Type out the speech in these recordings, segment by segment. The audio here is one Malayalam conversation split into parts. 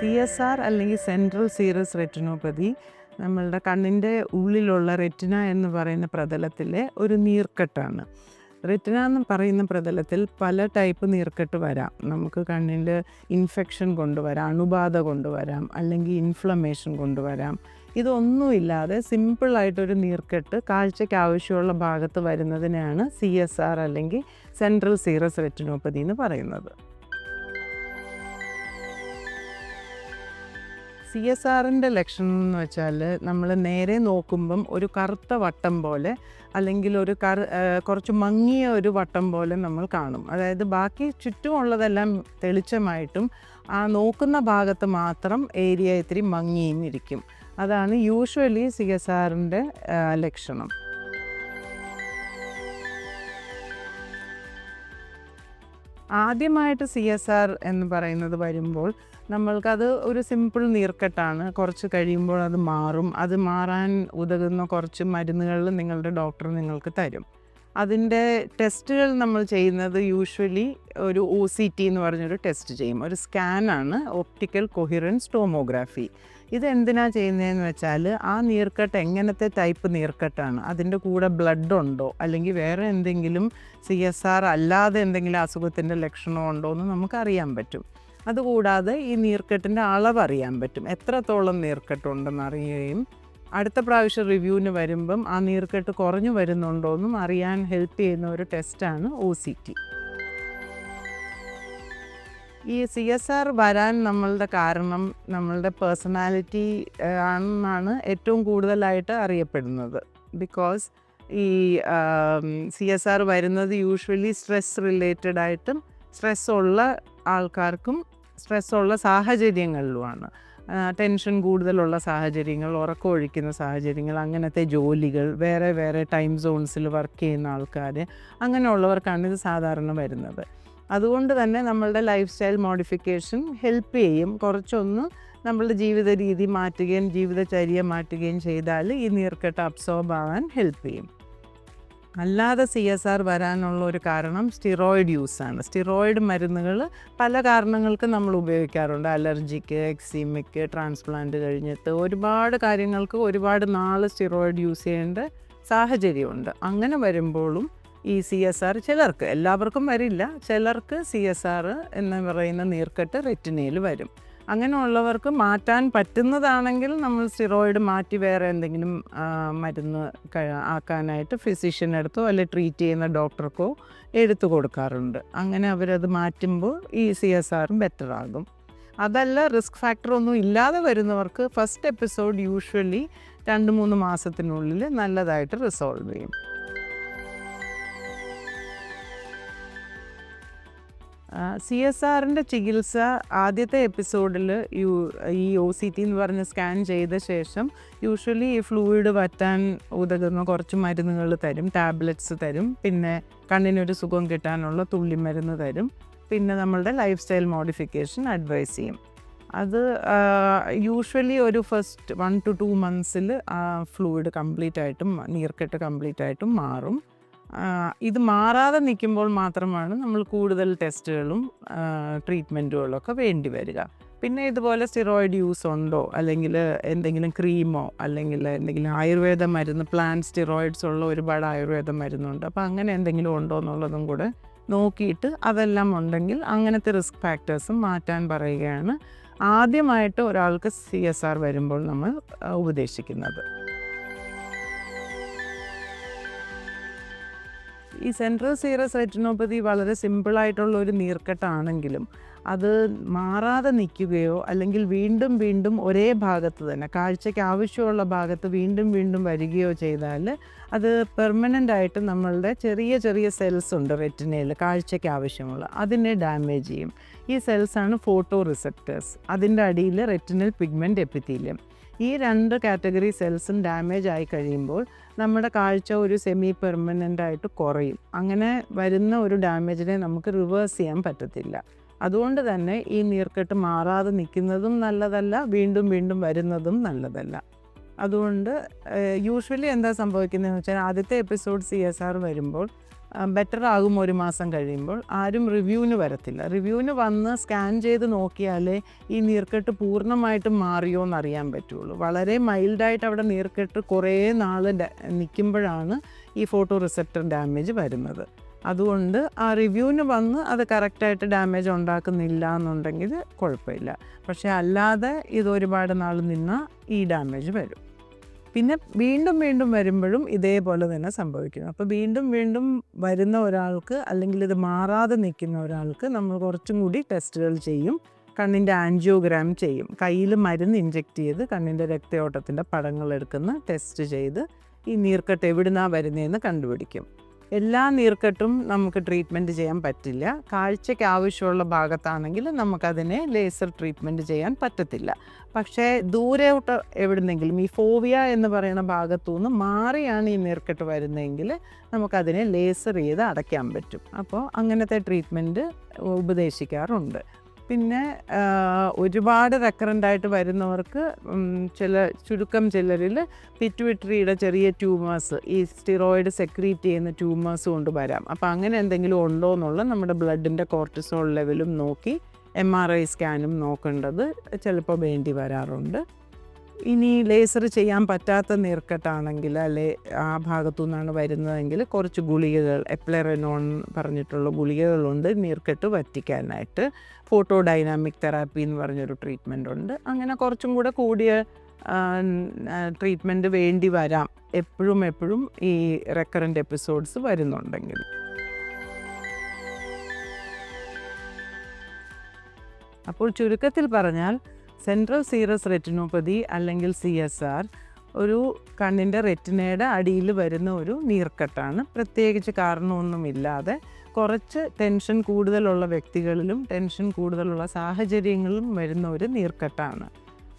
സി എസ് ആർ അല്ലെങ്കിൽ സെൻട്രൽ സീറസ് റെറ്റിനോപ്പതി നമ്മളുടെ കണ്ണിന്റെ ഉള്ളിലുള്ള റെറ്റിന എന്ന് പറയുന്ന പ്രതലത്തിലെ ഒരു നീർക്കെട്ടാണ്. റെറ്റിന എന്ന് പറയുന്ന പ്രതലത്തിൽ പല ടൈപ്പ് നീർക്കെട്ട് വരാം. നമുക്ക് കണ്ണിൽ ഇൻഫെക്ഷൻ കൊണ്ടുവരാം അണുബാധ കൊണ്ടുവരാം അല്ലെങ്കിൽ ഇൻഫ്ലമേഷൻ കൊണ്ടുവരാം. ഇതൊന്നുമില്ലാതെ സിമ്പിളായിട്ടൊരു നീർക്കെട്ട് കാഴ്ചയ്ക്ക് ആവശ്യമുള്ള ഭാഗത്ത് വരുന്നതിനാണ് സി എസ് ആർ അല്ലെങ്കിൽ സെൻട്രൽ സീറസ് റെറ്റിനോപ്പതി എന്ന് പറയുന്നത്. സി എസ് ആറിന്റെ ലക്ഷണം എന്ന് വെച്ചാൽ നമ്മൾ നേരെ നോക്കുമ്പം ഒരു കറുത്ത വട്ടം പോലെ അല്ലെങ്കിൽ ഒരു കറു കുറച്ച് മങ്ങിയ ഒരു വട്ടം പോലെ നമ്മൾ കാണും. അതായത് ബാക്കി ചുറ്റുമുള്ളതെല്ലാം തെളിച്ചമായിട്ടും ആ നോക്കുന്ന ഭാഗത്ത് മാത്രം ഏരിയ ഇത്തിരി മങ്ങിയും ഇരിക്കും അതാണ് യൂഷ്വലി സി എസ് ആറിന്റെ ലക്ഷണം. ആദ്യമായിട്ട് സി എസ് ആർ എന്ന് പറയുന്നത് വരുമ്പോൾ നമ്മൾക്കത് ഒരു സിമ്പിൾ നീർക്കെട്ടാണ്. കുറച്ച് കഴിയുമ്പോൾ അത് മാറും. അത് മാറാൻ ഉതകുന്ന കുറച്ച് മരുന്നുകൾ നിങ്ങളുടെ ഡോക്ടർ നിങ്ങൾക്ക് തരും. അതിന്റെ ടെസ്റ്റുകൾ നമ്മൾ ചെയ്യുന്നത് യൂഷ്വലി ഒരു ഒ സി ടി എന്ന് പറഞ്ഞൊരു ടെസ്റ്റ് ചെയ്യും. ഒരു സ്കാനാണ് ഓപ്റ്റിക്കൽ കൊഹിറൻസ് ടോമോഗ്രാഫി ഇത് എന്തിനാ ചെയ്യുന്നതെന്ന് വെച്ചാൽ ആ നീർക്കട്ട് എങ്ങനത്തെ ടൈപ്പ് നീർക്കട്ടാണ്? അതിന്റെ കൂടെ ബ്ലഡ് ഉണ്ടോ? അല്ലെങ്കിൽ വേറെ എന്തെങ്കിലും സി എസ് ആർ അല്ലാതെ എന്തെങ്കിലും അസുഖത്തിന്റെ ലക്ഷണം ഉണ്ടോ എന്ന് നമുക്ക് അറിയാൻ പറ്റും. അതുകൂടാതെ ഈ നീർക്കെട്ടിന്റെ അളവ് അറിയാൻ പറ്റും. എത്രത്തോളം നീർക്കെട്ടുണ്ടെന്ന് അറിയുകയും അടുത്ത പ്രാവശ്യം റിവ്യൂവിന് വരുമ്പം ആ നീർക്കെട്ട് കുറഞ്ഞു വരുന്നുണ്ടോ എന്നും അറിയാൻ ഹെൽപ്പ് ചെയ്യുന്ന ഒരു ടെസ്റ്റാണ് ഒ സി ടി ഈ സി എസ് ആർ വരാൻ നമ്മളുടെ കാരണം നമ്മളുടെ പേഴ്സണാലിറ്റി ആണെന്നാണ് ഏറ്റവും കൂടുതലായിട്ട് അറിയപ്പെടുന്നത്. ബിക്കോസ് ഈ സി എസ് ആർ വരുന്നത് യൂഷ്വലി സ്ട്രെസ് റിലേറ്റഡ് ആയിട്ടും സ്ട്രെസ് ഉള്ള ആൾക്കാർക്കും സ്ട്രെസ് ഉള്ള സാഹചര്യങ്ങളിലുമാണ്. ടെൻഷൻ കൂടുതലുള്ള സാഹചര്യങ്ങൾ ഉറക്കമൊഴിക്കുന്ന സാഹചര്യങ്ങൾ അങ്ങനത്തെ ജോലികൾ വേറെ വേറെ ടൈം സോൺസിൽ വർക്ക് ചെയ്യുന്ന ആൾക്കാർ അങ്ങനെയുള്ളവർക്കാണ് ഇത് സാധാരണ വരുന്നത്. അതുകൊണ്ട് തന്നെ നമ്മളുടെ ലൈഫ് സ്റ്റൈൽ മോഡിഫിക്കേഷൻ ഹെൽപ്പ് ചെയ്യും. കുറച്ചൊന്ന് നമ്മളുടെ ജീവിത രീതി മാറ്റുകയും ജീവിതചര്യ മാറ്റുകയും ചെയ്താൽ ഈ നീർക്കെട്ട് അബ്സോർബ് ആവാൻ ഹെൽപ്പ് ചെയ്യും. അല്ലാതെ സി എസ് ആർ വരാനുള്ള ഒരു കാരണം സ്റ്റിറോയിഡ് യൂസാണ് സ്റ്റിറോയിഡ് മരുന്നുകൾ പല കാരണങ്ങൾക്ക് നമ്മൾ ഉപയോഗിക്കാറുണ്ട്. അലർജിക്ക് എക്സിമിക്ക് ട്രാൻസ്പ്ലാന്റ് കഴിഞ്ഞിട്ട് ഒരുപാട് കാര്യങ്ങൾക്ക് ഒരുപാട് നാൾ സ്റ്റിറോയിഡ് യൂസ് ചെയ്യേണ്ട സാഹചര്യമുണ്ട്. അങ്ങനെ വരുമ്പോഴും ഈ സി എസ് ആർ ചിലർക്ക് എല്ലാവർക്കും വരില്ല. ചിലർക്ക് സി എസ് ആർ എന്ന് പറയുന്ന നീർക്കെട്ട് റെറ്റിനയിൽ വരും. അങ്ങനെയുള്ളവർക്ക് മാറ്റാൻ പറ്റുന്നതാണെങ്കിൽ നമ്മൾ സ്റ്റിറോയിഡ് മാറ്റി വേറെ എന്തെങ്കിലും മരുന്ന് ആക്കാനായിട്ട് ഫിസിഷ്യൻ അടുത്തോ അല്ലെങ്കിൽ ട്രീറ്റ് ചെയ്യുന്ന ഡോക്ടർക്കോ എടുത്തു കൊടുക്കാറുണ്ട്. അങ്ങനെ അവരത് മാറ്റുമ്പോൾ ഈ സി എസ് ആറും ബെറ്റർ ആകും. അതല്ല റിസ്ക് ഫാക്ടർ ഒന്നും ഇല്ലാതെ വരുന്നവർക്ക് ഫസ്റ്റ് എപ്പിസോഡ് യൂഷ്വലി രണ്ട് മൂന്ന് മാസത്തിനുള്ളിൽ നല്ലതായിട്ട് റിസോൾവ് ചെയ്യും. സി എസ് ആറിന്റെ ചികിത്സ ആദ്യത്തെ എപ്പിസോഡിൽ യു ഈ ഒ സി ടി എന്ന് പറഞ്ഞ് സ്കാൻ ചെയ്ത ശേഷം യൂഷ്വലി ഈ ഫ്ലൂയിഡ് വറ്റാൻ ഉതകുന്ന കുറച്ച് മരുന്നുകൾ തരും ടാബ്ലറ്റ്സ് തരും പിന്നെ കണ്ണിനൊരു സുഖം കിട്ടാനുള്ള തുള്ളിമരുന്ന് തരും പിന്നെ നമ്മളുടെ ലൈഫ് സ്റ്റൈൽ മോഡിഫിക്കേഷൻ അഡ്വൈസ് ചെയ്യും. അത് യൂഷ്വലി ഒരു ഫസ്റ്റ് വൺ ടു ടു മന്ത്സിൽ ആ ഫ്ലൂയിഡ് കംപ്ലീറ്റ് ആയിട്ടും നീർക്കെട്ട് കംപ്ലീറ്റ് ആയിട്ടും മാറും. ഇത് മാറാതെ നിൽക്കുമ്പോൾ മാത്രമാണ് നമ്മൾ കൂടുതൽ ടെസ്റ്റുകളും ട്രീറ്റ്മെന്റുകളും ഒക്കെ വേണ്ടി വരിക. പിന്നെ ഇതുപോലെ സ്റ്റിറോയിഡ് യൂസ് ഉണ്ടോ? അല്ലെങ്കിൽ എന്തെങ്കിലും ക്രീമോ അല്ലെങ്കിൽ എന്തെങ്കിലും ആയുർവേദ മരുന്ന് പ്ലാൻ സ്റ്റിറോയിഡ്സ് ഉള്ള ഒരുപാട് ആയുർവേദ മരുന്നുണ്ട്. അപ്പോൾ അങ്ങനെ എന്തെങ്കിലും ഉണ്ടോ എന്നുള്ളതും കൂടെ നോക്കിയിട്ട് അതെല്ലാം ഉണ്ടെങ്കിൽ അങ്ങനത്തെ റിസ്ക് ഫാക്ടേഴ്സും മാറ്റാൻ പറയുകയാണ് ആദ്യമായിട്ട് ഒരാൾക്ക് സി എസ് ആർ വരുമ്പോൾ നമ്മൾ ഉപദേശിക്കുന്നത്. ഈ സെൻട്രൽ സീറസ് റെറ്റിനോപ്പതി വളരെ സിമ്പിളായിട്ടുള്ള ഒരു നീർക്കെട്ടാണെങ്കിലും അത് മാറാതെ നിൽക്കുകയോ അല്ലെങ്കിൽ വീണ്ടും വീണ്ടും ഒരേ ഭാഗത്ത് തന്നെ കാഴ്ചയ്ക്ക് ആവശ്യമുള്ള ഭാഗത്ത് വീണ്ടും വീണ്ടും വരികയോ ചെയ്താൽ അത് പെർമനന്റ് ആയിട്ട് നമ്മളുടെ ചെറിയ ചെറിയ സെൽസ് ഉണ്ട് റെറ്റിനയിൽ കാഴ്ചയ്ക്ക് ആവശ്യമുള്ള. അതിനെ ഡാമേജ് ചെയ്യും. ഈ സെൽസാണ് ഫോട്ടോ റിസെപ്റ്റേഴ്സ് അതിന്റെ അടിയിൽ റെറ്റിനൽ പിഗ്മെന്റ് എപ്പിത്തീലിയം. ഈ രണ്ട് കാറ്റഗറി സെൽസും ഡാമേജ് ആയി കഴിയുമ്പോൾ നമ്മുടെ കാഴ്ച ഒരു സെമി പെർമനന്റ് ആയിട്ട് കുറയും. അങ്ങനെ വരുന്ന ഒരു ഡാമേജിനെ നമുക്ക് റിവേഴ്സ് ചെയ്യാൻ പറ്റത്തില്ല. അതുകൊണ്ട് തന്നെ ഈ നീർക്കെട്ട് മാറാതെ നിൽക്കുന്നതും നല്ലതല്ല വീണ്ടും വീണ്ടും വരുന്നതും നല്ലതല്ല. അതുകൊണ്ട് യൂഷ്വലി എന്താ സംഭവിക്കുന്നതെന്ന് വെച്ചാൽ ആദ്യത്തെ എപ്പിസോഡ് സി എസ് ആർ വരുമ്പോൾ ബെറ്റർ ആകും ഒരു മാസം കഴിയുമ്പോൾ. ആരും റിവ്യൂവിന് വരത്തില്ല. റിവ്യൂവിന് വന്ന് സ്കാൻ ചെയ്ത് നോക്കിയാലേ ഈ നീർക്കെട്ട് പൂർണമായിട്ടും മാറിയോ എന്ന് അറിയാൻ പറ്റുള്ളൂ. വളരെ മൈൽഡായിട്ട് അവിടെ നീർക്കെട്ട് കുറേ നാൾ നിൽക്കുമ്പോഴാണ് ഈ ഫോട്ടോ റിസെപ്റ്റർ ഡാമേജ് വരുന്നത്. അതുകൊണ്ട് ആ റിവ്യൂവിന് വന്ന് അത് കറക്റ്റായിട്ട് ഡാമേജ് ഉണ്ടാക്കുന്നില്ല എന്നുണ്ടെങ്കിൽ കുഴപ്പമില്ല. പക്ഷേ അല്ലാതെ ഇത് ഒരുപാട് നാൾ നിന്നാൽ ഈ ഡാമേജ് വരും. പിന്നെ വീണ്ടും വീണ്ടും വരുമ്പോഴും ഇതേപോലെ തന്നെ സംഭവിക്കുന്നു. അപ്പോൾ വീണ്ടും വീണ്ടും വരുന്ന ഒരാൾക്ക് അല്ലെങ്കിൽ ഇത് മാറാതെ നിൽക്കുന്ന ഒരാൾക്ക് നമ്മൾ കുറച്ചും കൂടി ടെസ്റ്റുകൾ ചെയ്യും. കണ്ണിന്റെ ആൻജിയോഗ്രാം ചെയ്യും. കയ്യിൽ മരുന്ന് ഇഞ്ചെക്റ്റ് ചെയ്ത് കണ്ണിന്റെ രക്തയോട്ടത്തിന്റെ പടങ്ങൾ എടുക്കുന്ന ടെസ്റ്റ് ചെയ്ത് ഈ നീർക്കെട്ട് എവിടുന്നാണ് വരുന്നതെന്ന് കണ്ടുപിടിക്കും. എല്ലാ നീർക്കെട്ടും നമുക്ക് ട്രീറ്റ്മെന്റ് ചെയ്യാൻ പറ്റില്ല. കാഴ്ചയ്ക്ക് ആവശ്യമുള്ള ഭാഗത്താണെങ്കിൽ നമുക്കതിനെ ലേസർ ട്രീറ്റ്മെന്റ് ചെയ്യാൻ പറ്റത്തില്ല. പക്ഷേ ദൂരോട്ട് എവിടുന്നെങ്കിലും ഈ ഫോവിയ എന്ന് പറയുന്ന ഭാഗത്തു നിന്ന് മാറിയാണ് ഈ നീർക്കെട്ട് വരുന്നതെങ്കിൽ നമുക്കതിനെ ലേസർ ചെയ്ത് അടയ്ക്കാൻ പറ്റും. അപ്പോൾ അങ്ങനത്തെ ട്രീറ്റ്മെന്റ് ഉപദേശിക്കാറുണ്ട്. പിന്നെ ഒരുപാട് റെക്കറന്റായിട്ട് വരുന്നവർക്ക് ചില ചുരുക്കം ചിലരിൽ പിറ്റുവിട്രിയുടെ ചെറിയ ട്യൂമേഴ്സ് ഈ സ്റ്റിറോയിഡ് സെക്രീറ്റ് ചെയ്യുന്ന ട്യൂമേഴ്സ് കൊണ്ട് വരാം. അപ്പോൾ അങ്ങനെ എന്തെങ്കിലും ഉണ്ടോ എന്നുള്ള നമ്മുടെ ബ്ലഡിന്റെ കോർട്ടിസോൾ ലെവലും നോക്കി എം ആർ ഐ സ്കാനും നോക്കേണ്ടത് ചിലപ്പോൾ വേണ്ടി വരാറുണ്ട്. ഇനി ലേസർ ചെയ്യാൻ പറ്റാത്ത നീർക്കെട്ടാണെങ്കിൽ അല്ലെ ആ ഭാഗത്തു നിന്നാണ് വരുന്നതെങ്കിൽ കുറച്ച് ഗുളികകൾ എപ്ലറനോൺ പറഞ്ഞിട്ടുള്ള ഗുളികകളുണ്ട് നീർക്കെട്ട് വറ്റിക്കാനായിട്ട് ഫോട്ടോ ഡൈനാമിക് തെറാപ്പി എന്ന് പറഞ്ഞൊരു ട്രീറ്റ്മെന്റ് ഉണ്ട്. അങ്ങനെ കുറച്ചും കൂടെ കൂടിയ ട്രീറ്റ്മെന്റ് വേണ്ടി വരാം. എപ്പോഴും എപ്പോഴും ഈ റെക്കറന്റ് എപ്പിസോഡ്സ് വരുന്നുണ്ടെങ്കിൽ. അപ്പോൾ ചുരുക്കത്തിൽ പറഞ്ഞാൽ സെൻട്രൽ സീറസ് റെറ്റിനോപ്പതി അല്ലെങ്കിൽ സി എസ് ആർ ഒരു കണ്ണിന്റെ റെറ്റിനയുടെ അടിയിൽ വരുന്ന ഒരു നീർക്കെട്ടാണ്. പ്രത്യേകിച്ച് കാരണമൊന്നുമില്ലാതെ കുറച്ച് ടെൻഷൻ കൂടുതലുള്ള വ്യക്തികളിലും ടെൻഷൻ കൂടുതലുള്ള സാഹചര്യങ്ങളിലും വരുന്ന ഒരു നീർക്കെട്ടാണ്.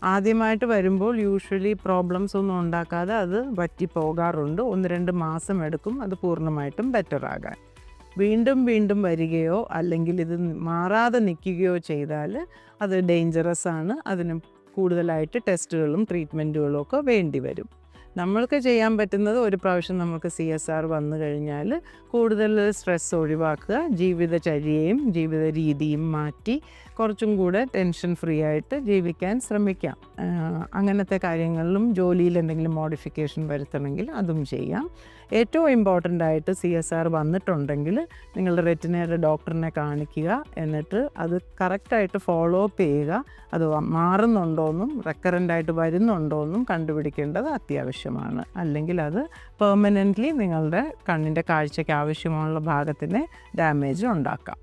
ആദ്യമായിട്ട് വരുമ്പോൾ യൂഷ്വലി പ്രോബ്ലംസ് ഒന്നും ഉണ്ടാക്കാതെ അത് വറ്റി പോകാറുണ്ട് ഒന്ന് രണ്ട് മാസം എടുക്കും അത് പൂർണമായിട്ടും ബെറ്റർ ആകാൻ. വീണ്ടും വീണ്ടും വരികയോ അല്ലെങ്കിൽ ഇത് മാറാതെ നിൽക്കുകയോ ചെയ്താൽ അത് ഡേഞ്ചറസ് ആണ്. അതിന് കൂടുതലായിട്ട് ടെസ്റ്റുകളും ട്രീറ്റ്മെന്റുകളും ഒക്കെ വേണ്ടി വരും. നമ്മൾക്ക് ചെയ്യാൻ പറ്റുന്നത് ഒരു പ്രാവശ്യം നമുക്ക് സി എസ് ആർ വന്നു കഴിഞ്ഞാൽ കൂടുതൽ സ്ട്രെസ് ഒഴിവാക്കുക ജീവിതചര്യയും ജീവിത രീതിയും മാറ്റി കുറച്ചും കൂടെ ടെൻഷൻ ഫ്രീ ആയിട്ട് ജീവിക്കാൻ ശ്രമിക്കാം. അങ്ങനത്തെ കാര്യങ്ങളിലും ജോലിയിൽ എന്തെങ്കിലും മോഡിഫിക്കേഷൻ വരുത്തണമെങ്കിൽ അതും ചെയ്യാം. ഏറ്റവും ഇമ്പോർട്ടന്റ് ആയിട്ട് സി എസ് ആർ വന്നിട്ടുണ്ടെങ്കിൽ നിങ്ങളുടെ റെറ്റിനയുടെ ഡോക്ടറിനെ കാണിക്കുക എന്നിട്ട് അത് കറക്റ്റായിട്ട് ഫോളോ അപ്പ് ചെയ്യുക. അത് മാറുന്നുണ്ടോയെന്നും റെക്കറന്റ് ആയിട്ട് വരുന്നുണ്ടോയെന്നും കണ്ടുപിടിക്കേണ്ടത് അത്യാവശ്യമാണ്. അല്ലെങ്കിൽ അത് പെർമനന്റ്ലി നിങ്ങളുടെ കണ്ണിന്റെ കാഴ്ചയ്ക്ക് ആവശ്യമുള്ള ഭാഗത്തിന് ഡാമേജ് ഉണ്ടാക്കാം.